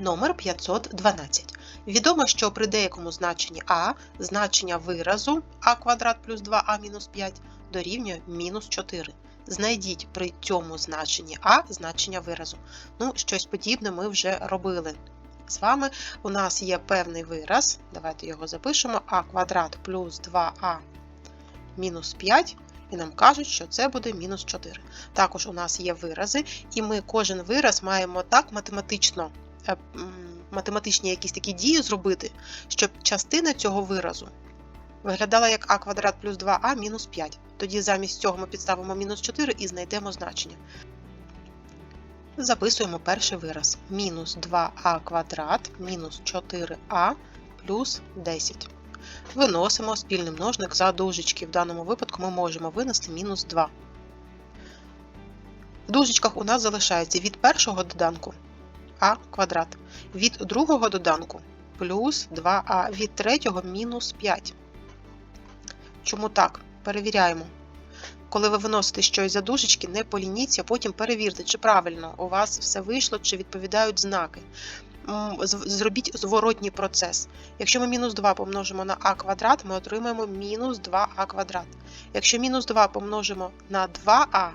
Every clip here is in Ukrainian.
Номер 512. Відомо, що при деякому значенні а значення виразу а квадрат плюс 2а мінус 5 дорівнює мінус 4. Знайдіть при цьому значенні а значення виразу. Ну, щось подібне ми вже робили. З вами у нас є певний вираз. Давайте його запишемо. а квадрат плюс 2а мінус 5. І нам кажуть, що це буде мінус 4. Також у нас є вирази, і ми кожен вираз маємо так математично математичні якісь такі дії зробити, щоб частина цього виразу виглядала як а квадрат плюс 2а мінус 5. Тоді замість цього ми підставимо мінус 4 і знайдемо значення. Записуємо перший вираз. Мінус 2а квадрат мінус 4а плюс 10. Виносимо спільний множник за дужечки. В даному випадку ми можемо винести мінус 2. В дужечках у нас залишається від першого доданку а квадрат, від другого доданку плюс 2а, від третього мінус 5. Чому так? Перевіряємо. Коли ви виносите щось за дужечки, не полініться, потім перевірте, чи правильно у вас все вийшло, чи відповідають знаки. Зробіть зворотній процес. Якщо ми мінус 2 помножимо на а квадрат, ми отримаємо мінус 2а квадрат. Якщо мінус 2 помножимо на 2а,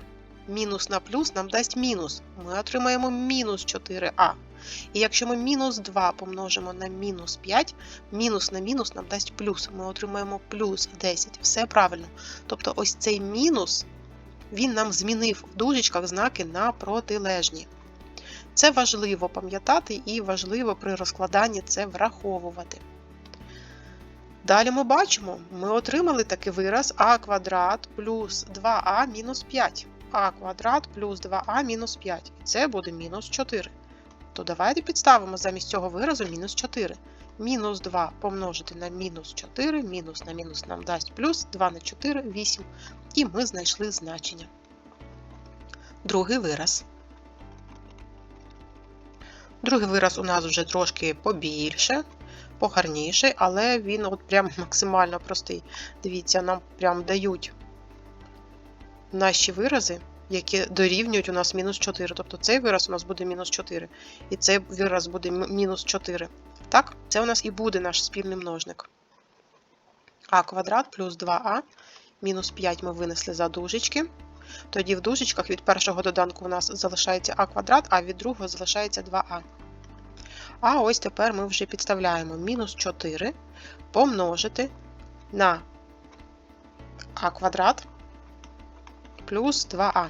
мінус на плюс нам дасть мінус. Ми отримаємо мінус 4а. І якщо ми мінус 2 помножимо на мінус 5, мінус на мінус нам дасть плюс. Ми отримаємо плюс 10. Все правильно. Тобто ось цей мінус, він нам змінив в дужечках знаки на протилежні. Це важливо пам'ятати і важливо при розкладанні це враховувати. Далі ми бачимо, ми отримали такий вираз а квадрат плюс 2а мінус 5. А квадрат плюс 2а мінус 5. І це буде мінус 4. То давайте підставимо замість цього виразу мінус 4. Мінус 2 помножити на мінус 4, мінус на мінус нам дасть плюс 2 на 4 8. І ми знайшли значення. Другий вираз. Другий вираз у нас вже трошки побільше, погарніший, але він от прям максимально простий. Дивіться, нам прям дають наші вирази, які дорівнюють у нас мінус 4. Тобто цей вираз у нас буде мінус 4, і цей вираз буде мінус 4. Так, це у нас і буде наш спільний множник. а квадрат плюс 2а мінус 5 ми винесли за дужечки. Тоді в дужечках від першого доданку у нас залишається а квадрат, а від другого залишається 2а. А ось тепер ми вже підставляємо мінус 4 помножити на а квадрат плюс 2а.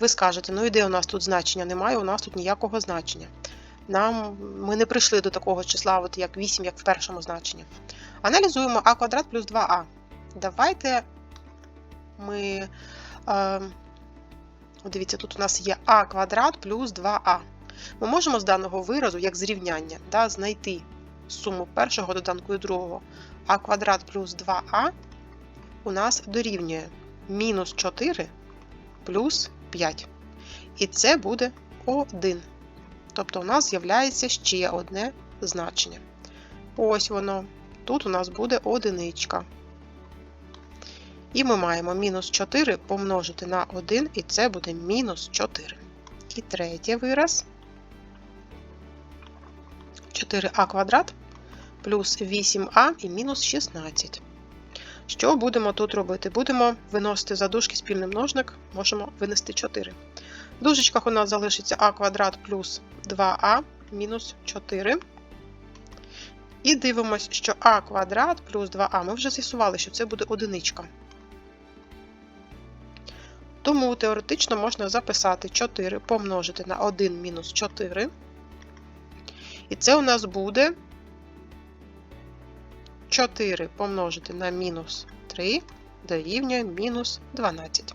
Ви скажете, ну і де у нас тут значення? Немає, у нас тут ніякого значення. Нам, Ми не прийшли до такого числа, от як 8, як в першому значенні. Аналізуємо а квадрат плюс 2а. Давайте ми. Е, дивіться, тут у нас є а квадрат плюс 2а. Ми можемо з даного виразу, як зрівняння, да, знайти суму першого доданку і другого. а квадрат плюс 2а у нас дорівнює мінус 4 плюс 5. І це буде 1. Тобто у нас з'являється ще одне значення. Ось воно. Тут у нас буде одиничка. І ми маємо мінус 4 помножити на 1, і це буде мінус 4. І третій вираз. 4а квадрат плюс 8а і мінус 16. Що будемо тут робити? Будемо виносити за дужки спільний множник, можемо винести 4. В дужечках у нас залишиться а квадрат плюс 2а мінус 4. І дивимось, що а квадрат плюс 2а. Ми вже з'ясували, що це буде одиничка. Тому теоретично можна записати 4 помножити на 1 мінус 4. І це у нас буде 4 помножити на мінус 3 дорівнює мінус 12.